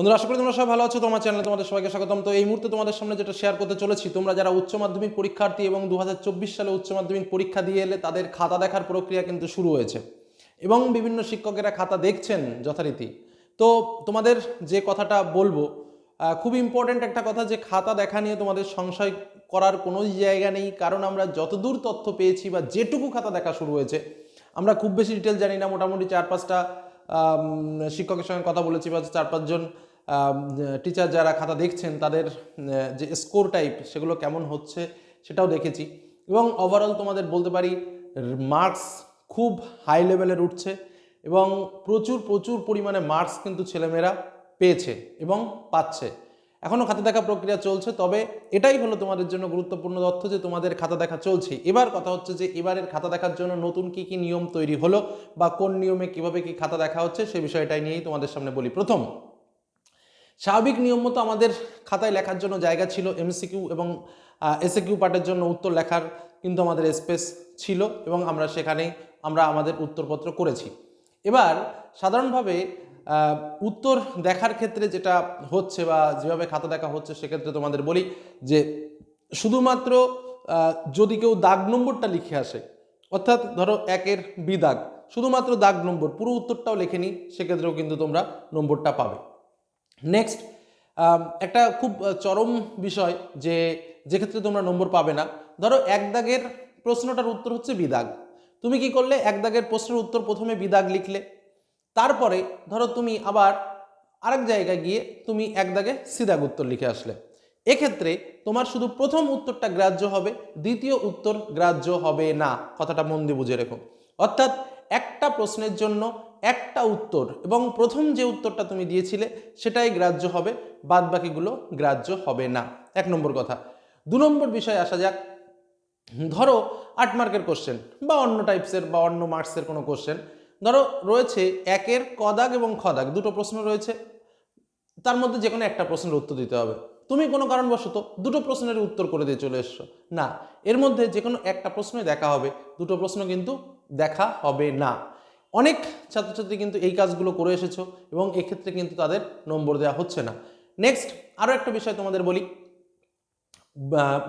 বন্ধুরা, আশা করি তোমরা সবাই ভালো আছো, তোমার চ্যানেলে তোমাদের সবাইকে স্বাগতম। তো এই মুহূর্তে তোমাদের সামনে যেটা শেয়ার করতে চলেছি, তোমরা যারা উচ্চ মাধ্যমিক পরীক্ষার্থী এবং দু হাজার চব্বিশ সালে উচ্চ মাধ্যমিক পরীক্ষা দিয়ে এলে তাদের খাতা দেখার প্রক্রিয়া কিন্তু শুরু হয়েছে। এবং বিভিন্ন শিক্ষকেরা খাতা দেখছেন যথারীতি। তো তোমাদের যে কথাটা বলব খুব ইম্পর্ট্যান্ট একটা কথা যে খাতা দেখা নিয়ে তোমাদের সংশয় করার কোনো জায়গা নেই, কারণ আমরা যতদূর তথ্য পেয়েছি বা যেটুকু খাতা দেখা শুরু হয়েছে, আমরা খুব বেশি ডিটেল জানি না। মোটামুটি চার পাঁচটা শিক্ষকের সঙ্গে কথা বলেছি বা চার পাঁচজন টিচার যারা খাতা দেখছেন, তাদের যে স্কোর টাইপ সেগুলো কেমন হচ্ছে সেটাও দেখেছি। এবং ওভারঅল তোমাদের বলতে পারি মার্কস খুব হাই লেভেলের উঠছে এবং প্রচুর প্রচুর পরিমাণে মার্কস কিন্তু ছেলেমেয়েরা পেয়েছে এবং পাচ্ছে। এখনও খাতা দেখা প্রক্রিয়া চলছে, তবে এটাই হলো তোমাদের জন্য গুরুত্বপূর্ণ তথ্য যে তোমাদের খাতা দেখা চলছে। এবার কথা হচ্ছে যে এবারের খাতা দেখার জন্য নতুন কি কি নিয়ম তৈরি হলো বা কোন নিয়মে কীভাবে কি খাতা দেখা হচ্ছে সে বিষয়টাই নিয়েই তোমাদের সামনে বলি। প্রথম স্বাভাবিক নিয়ম মতো আমাদের খাতায় লেখার জন্য জায়গা ছিল এমসিকিউ এবং এসএকিউ পার্টের জন্য উত্তর লেখার কিন্তু আমাদের স্পেস ছিল এবং আমরা সেখানে, আমরা আমাদের উত্তরপত্র করেছি। এবার সাধারণভাবে উত্তর দেখার ক্ষেত্রে যেটা হচ্ছে বা যেভাবে খাতা দেখা হচ্ছে সেক্ষেত্রে তোমাদের বলি যে শুধুমাত্র যদি কেউ দাগ নম্বরটা লিখে আসে, অর্থাৎ ধরো একের বি দাগ শুধুমাত্র দাগ নম্বর, পুরো উত্তরটাও লেখেনি সেক্ষেত্রেও কিন্তু তোমরা নম্বরটা পাবে। নেক্সট একটা খুব চরম বিষয় যে যেক্ষেত্রে তোমরা নম্বর পাবে না। ধরো এক দাগের প্রশ্নটার উত্তর হচ্ছে বিদাগ। তুমি কি করলে? এক দাগের প্রশ্নের উত্তর প্রথমে বিদাগ লিখলে। তারপরে ধরো তুমি আবার আরেক জায়গায় গিয়ে তুমি এক দাগে সিদাগ উত্তর লিখে আসলে। এক্ষেত্রে তোমার শুধু প্রথম উত্তরটা গ্রাহ্য হবে, দ্বিতীয় উত্তর গ্রাহ্য হবে না। কথাটা মন দিয়ে বুঝে রেখো। অর্থাৎ একটা প্রশ্নের জন্য একটা উত্তর এবং প্রথম যে উত্তরটা তুমি দিয়েছিলে সেটাই গ্রাহ্য হবে বাদ বাকিগুলো গ্রাহ্য হবে না। এক নম্বর কথা। দু নম্বর বিষয়ে আসা যাক। ধরো আট মার্কের কোশ্চেন বা অন্য টাইপসের বা অন্য মার্কসের কোনো কোশ্চেন ধরো রয়েছে একের কদাগ এবং খদাগ, দুটো প্রশ্ন রয়েছে। তার মধ্যে যে কোনো একটা প্রশ্নের উত্তর দিতে হবে। তুমি কোনো কারণবশত দুটো প্রশ্নের উত্তর করে দিয়ে চলে এসছো। না, এর মধ্যে যে কোনো একটা প্রশ্নই দেখা হবে, দুটো প্রশ্ন কিন্তু দেখা হবে না। অনেক ছাত্রছাত্রী কিন্তু এই কাজগুলো করে এসেছ এবং এক্ষেত্রে কিন্তু তাদের নম্বর দেওয়া হচ্ছে না। নেক্সট আরও একটা বিষয় তোমাদের বলি।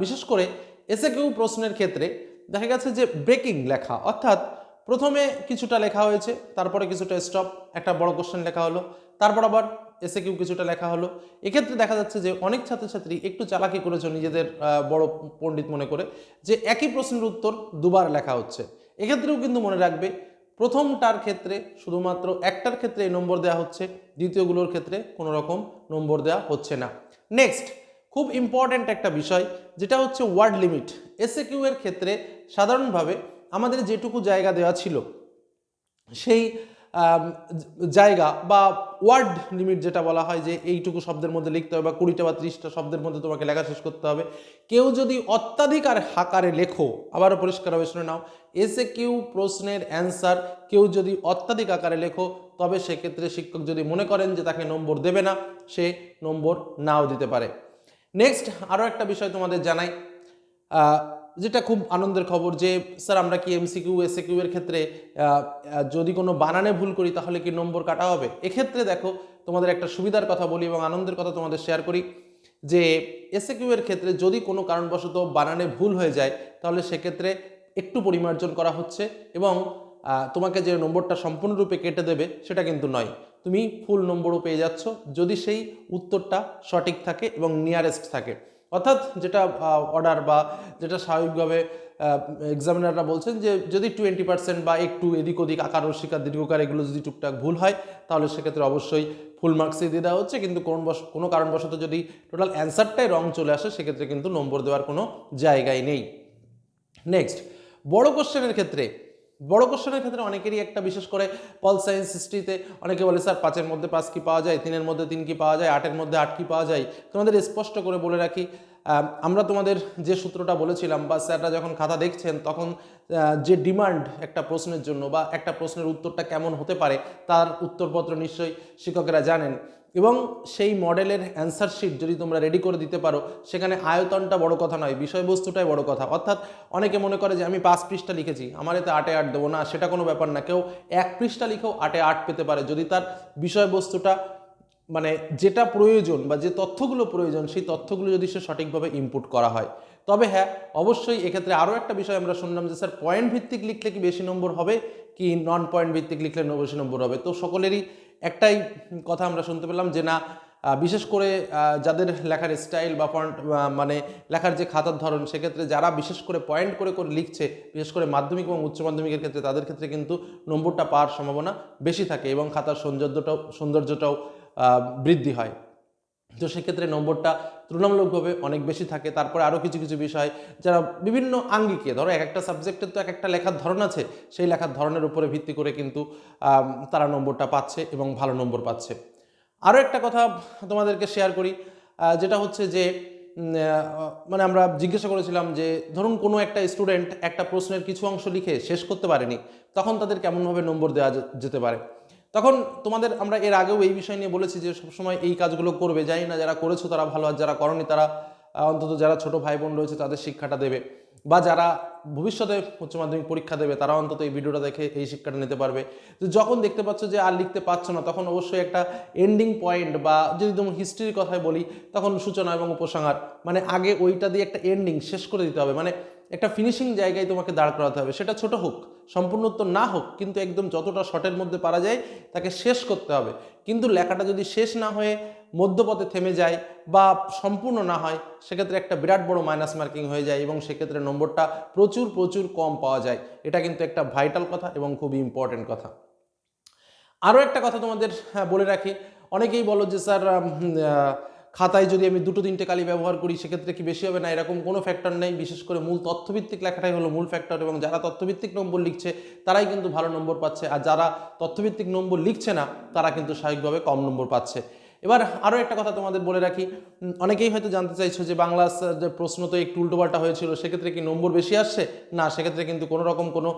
বিশেষ করে এসে কেউ প্রশ্নের ক্ষেত্রে দেখা গেছে যে ব্রেকিং লেখা, অর্থাৎ প্রথমে কিছুটা লেখা হয়েছে, তারপরে কিছুটা স্টপ একটা বড় কোশ্চেন লেখা হলো, তারপর আবার এসে কেউ কিছুটা লেখা হলো। এক্ষেত্রে দেখা যাচ্ছে যে অনেক ছাত্রছাত্রী একটু চালাকি করেছে নিজেদের বড় পণ্ডিত মনে করে, যে একই প্রশ্নের উত্তর দুবার লেখা হচ্ছে। এক্ষেত্রেও কিন্তু মনে রাখবে প্রথমটার ক্ষেত্রে শুধুমাত্র একটার ক্ষেত্রে এই নম্বর দেওয়া হচ্ছে, দ্বিতীয়গুলোর ক্ষেত্রে কোনো রকম নম্বর দেওয়া হচ্ছে না। নেক্সট খুব ইম্পর্ট্যান্ট একটা বিষয়, যেটা হচ্ছে ওয়ার্ড লিমিট এসএ কিউ এর ক্ষেত্রে সাধারণভাবে আমাদের যেটুকু জায়গা দেওয়া ছিল, সেই জায়গা বা ওয়ার্ড লিমিট যেটা বলা হয় যে এইটুকু শব্দের মধ্যে লিখতে হবে বা কুড়িটা বা ত্রিশটা শব্দের মধ্যে তোমাকে লেখা শেষ করতে হবে। কেউ যদি অত্যাধিক আর হাকারে লেখো, আবারও পরিষ্কারভাবে শুনে নাও এসে কিউ প্রশ্নের অ্যান্সার কেউ যদি অত্যাধিক আকারে লেখো, তবে সেক্ষেত্রে শিক্ষক যদি মনে করেন যে তাকে নম্বর দেবে না, সে নম্বর নাও দিতে পারে। নেক্সট আরও একটা বিষয় তোমাদের জানাই। যেটা খুব আনন্দের খবর যে, স্যার, আমরা কি এমসিকিউ এসএকিউ এর ক্ষেত্রে যদি কোনো বানানে ভুল করি, তাহলে কি নম্বর কাটা হবে? এক্ষেত্রে দেখো, তোমাদের একটা সুবিধার কথা বলি এবং আনন্দের কথা তোমাদের শেয়ার করি যে এসএকিউ এর ক্ষেত্রে যদি কোনো কারণবশত বানানে ভুল হয়ে যায়, তাহলে সেক্ষেত্রে একটু পরিমার্জন করা হচ্ছে এবং তোমাকে যে নম্বরটা সম্পূর্ণরূপে কেটে দেবে, সেটা কিন্তু নয়। তুমি ফুল নম্বরও পেয়ে যাচ্ছ, যদি সেই উত্তরটা সঠিক থাকে এবং নিয়ারেস্ট থাকে। অর্থাৎ যেটা অর্ডার বা যেটা স্বাভাবিকভাবে এক্সামিনাররা বলছেন যে যদি টোয়েন্টি পার্সেন্ট বা একটু এদিক ওদিক আকার শিকার, দীর্ঘকার এগুলো যদি টুকটাক ভুল হয়, তাহলে সেক্ষেত্রে অবশ্যই ফুল মার্কসই দিয়ে দেওয়া হচ্ছে। কিন্তু কোন কোনো কারণবশত যদি টোটাল অ্যান্সারটাই রং চলে আসে, সেক্ষেত্রে কিন্তু নম্বর দেওয়ার কোনো জায়গায় নেই। নেক্সট বড় কোশ্চেনের ক্ষেত্রে বড় কোশ্চেনের ক্ষেত্রে অনেকেরই একটা, বিশেষ করে পল সায়েন্স হিস্ট্রিতে অনেকে বলে, স্যার, পাঁচের মধ্যে পাঁচ কি পাওয়া যায়? তিনের মধ্যে তিন কি পাওয়া যায়? আটের মধ্যে আট কি পাওয়া যায়? তোমাদের স্পষ্ট করে বলে রাখি আমরা তোমাদের যে সূত্রটা বলেছিলাম বা স্যাররা যখন খাতা দেখছেন, তখন যে ডিমান্ড একটা প্রশ্নের জন্য বা একটা প্রশ্নের উত্তরটা কেমন হতে পারে, তার উত্তরপত্র নিশ্চয়ই শিক্ষকেরা জানেন। এবং সেই মডেলের অ্যান্সার শিট যদি তোমরা রেডি করে দিতে পারো, সেখানে আয়তনটা বড় কথা নয়, বিষয়বস্তুটাই বড় কথা। অর্থাৎ অনেকে মনে করে যে আমি পাঁচ পৃষ্ঠা লিখেছি, আমার এতে আটে আট দেবো। না, সেটা কোনো ব্যাপার না। কেউ এক পৃষ্ঠা লিখেও আটে আট পেতে পারে। যদি তার বিষয়বস্তুটা মানে যেটা প্রয়োজন বা যে তথ্যগুলো প্রয়োজন, সেই তথ্যগুলো যদি সে সঠিকভাবে ইনপুট করা হয়। তবে হ্যাঁ অবশ্যই এক্ষেত্রে আরও একটা বিষয় আমরা শুনলাম যে, স্যার পয়েন্ট ভিত্তিক লিখলে কি বেশি নম্বর হবে? কি নন পয়েন্ট ভিত্তিক লিখলে বেশি নম্বর হবে? তো সকলেরই একটাই কথা আমরা শুনতে পেলাম যে না বিশেষ করে যাদের লেখার স্টাইল বা ফন্ট মানে লেখার যে খাতার ধরন, সেক্ষেত্রে যারা বিশেষ করে পয়েন্ট করে করে লিখছে, বিশেষ করে মাধ্যমিক এবং উচ্চ মাধ্যমিকের ক্ষেত্রে, তাদের ক্ষেত্রে কিন্তু নম্বরটা পাওয়ার সম্ভাবনা বেশি থাকে এবং খাতার সৌন্দর্যটাও সৌন্দর্যটাও বৃদ্ধি হয়। তো সেক্ষেত্রে নম্বরটা তুলনামূলকভাবে অনেক বেশি থাকে। তারপরে আরও কিছু কিছু বিষয়, যারা বিভিন্ন আঙ্গিকে, ধরো এক একটা সাবজেক্টের তো এক একটা লেখার ধরন আছে, সেই লেখার ধরনের উপরে ভিত্তি করে কিন্তু তারা নম্বরটা পাচ্ছে এবং ভালো নম্বর পাচ্ছে। আরও একটা কথা তোমাদেরকে শেয়ার করি যেটা হচ্ছে যে মানে আমরা জিজ্ঞাসা করেছিলাম যে, ধরুন কোনো একটা স্টুডেন্ট একটা প্রশ্নের কিছু অংশ লিখে শেষ করতে পারেনি, তখন তাদের কেমনভাবে নম্বর দেওয়া যেতে পারে? তখন তোমাদের আমরা এর আগেও এই বিষয় নিয়ে বলেছি যে সবসময় এই কাজগুলো করবে। জানি না যারা করেছ তারা ভালো আর যারা করনি তারা অন্তত যারা ছোট ভাই বোন রয়েছে তাদের শিক্ষাটা দেবে। বা যারা ভবিষ্যতে উচ্চ মাধ্যমিক পরীক্ষা দেবে তারা অন্তত এই ভিডিওটা দেখে এই শিক্ষাটা নিতে পারবে। তো যখন দেখতে পাচ্ছ যে আর লিখতে পারছ না, তখন অবশ্যই একটা এন্ডিং পয়েন্ট বা যদি তুমি হিস্ট্রির কথায় বলি, তখন সূচনা এবং উপসংহার মানে আগে ওইটা দিয়ে একটা এন্ডিং শেষ করে দিতে হবে। মানে একটা ফিনিশিং জায়গায় তোমাকে দাঁড় করাতে হবে। সেটা ছোট হোক সম্পূর্ণ উত্তর না হোক কিন্তু একদম যতটা শর্টের মধ্যে পারা যায় তাকে শেষ করতে হবে। কিন্তু লেখাটা যদি শেষ না হয়ে মধ্যপথে থেমে যায় বা সম্পূর্ণ না হয় সেক্ষেত্রে একটা বিরাট বড় মাইনাস মার্কিং হয়ে যায় এবং সেক্ষেত্রে নম্বরটা প্রচুর প্রচুর কম পাওয়া যায়। এটা কিন্তু একটা ভাইটাল কথা এবং খুবই ইম্পর্টেন্ট কথা। আরও একটা কথা তোমাদের হ্যাঁ, বলে রাখি। অনেকেই বলো যে স্যার খাতায় যদি আমি দুটো তিনটে কালি ব্যবহার করি, সেক্ষেত্রে কি বেশি হবে? না, এরকম কোনো ফ্যাক্টর নেই। বিশেষ করে মূল তথ্যভিত্তিক লেখাটাই হলো মূল ফ্যাক্টর এবং যারা তথ্যভিত্তিক নম্বর লিখছে, তারাই কিন্তু ভালো নম্বর পাচ্ছে। আর যারা তথ্যভিত্তিক নম্বর লিখছে না, তারা কিন্তু স্বাভাবিকভাবে কম নম্বর পাচ্ছে। এবার আরও একটা কথা তোমাদের বলে রাখি। অনেকেই হয়তো জানতে চাইছো যে বাংলা যে প্রশ্ন তো একটু উল্টোপাল্টা হয়েছিল, সেক্ষেত্রে কি নম্বর বেশি আসছে? না, সেক্ষেত্রে কিন্তু কোনো রকম কোনো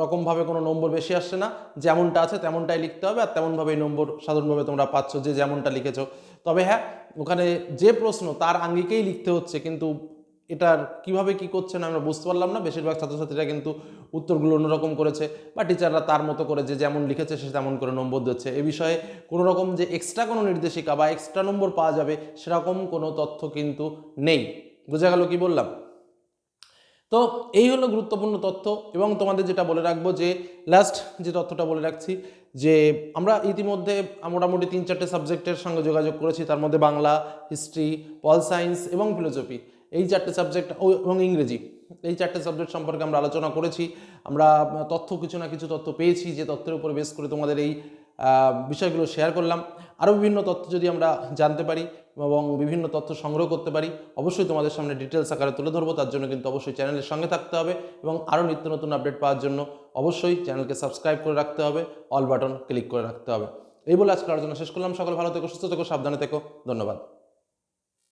রকমভাবে কোনো নম্বর বেশি আসছে না। যেমনটা আছে, তেমনটাই লিখতে হবে। আর তেমনভাবেই নম্বর সাধারণভাবে তোমরা পাচ্ছ যে যেমনটা লিখেছো। তবে হ্যাঁ ওখানে যে প্রশ্ন তার আঙ্গিকেই লিখতে হচ্ছে, কিন্তু এটার কীভাবে কি করছেন আমরা বুঝতে পারলাম না। বেশিরভাগ ছাত্রছাত্রীরা কিন্তু উত্তরগুলো অন্যরকম করেছে বা টিচাররা তার মতো করে যে যেমন লিখেছে সে তেমন করে নম্বর দিচ্ছে। এ বিষয়ে কোনো রকম যে এক্সট্রা কোনো নির্দেশিকা বা এক্সট্রা নম্বর পাওয়া যাবে সেরকম কোনো তথ্য কিন্তু নেই। বোঝা গেল কি বললাম? তো এই হলো গুরুত্বপূর্ণ তথ্য এবং তোমাদের যেটা বলে রাখব যে লাস্ট যে তথ্যটা বলে রাখছি যে আমরা ইতিমধ্যে মোটামুটি তিন চারটে সাবজেক্টের সঙ্গে যোগাযোগ করেছি, তার মধ্যে বাংলা হিস্ট্রি পল সায়েন্স এবং ফিলোসফি এই চারটে সাবজেক্ট এবং ইংরেজি। এই চারটে সাবজেক্ট সম্পর্কে আমরা আলোচনা করেছি। আমরা তথ্য কিছু না কিছু তথ্য পেয়েছি, যে তথ্যের উপর বেস করে তোমাদের এই বিষয়গুলো শেয়ার করলাম। আরও বিভিন্ন তথ্য যদি আমরা জানতে পারি এবং বিভিন্ন তথ্য সংগ্রহ করতে পারি, অবশ্যই তোমাদের সামনে ডিটেলস আকারে তুলে ধরবো। তার জন্য কিন্তু অবশ্যই চ্যানেলের সঙ্গে থাকতে হবে এবং আরও নিত্য নতুন আপডেট পাওয়ার জন্য অবশ্যই চ্যানেলকে সাবস্ক্রাইব করে রাখতে হবে অল বাটন ক্লিক করে রাখতে হবে। এই বলে আজকে আলোচনা শেষ করলাম। সকল ভালো থেকো, সুস্থ থেকো, সাবধানে থেকো। ধন্যবাদ।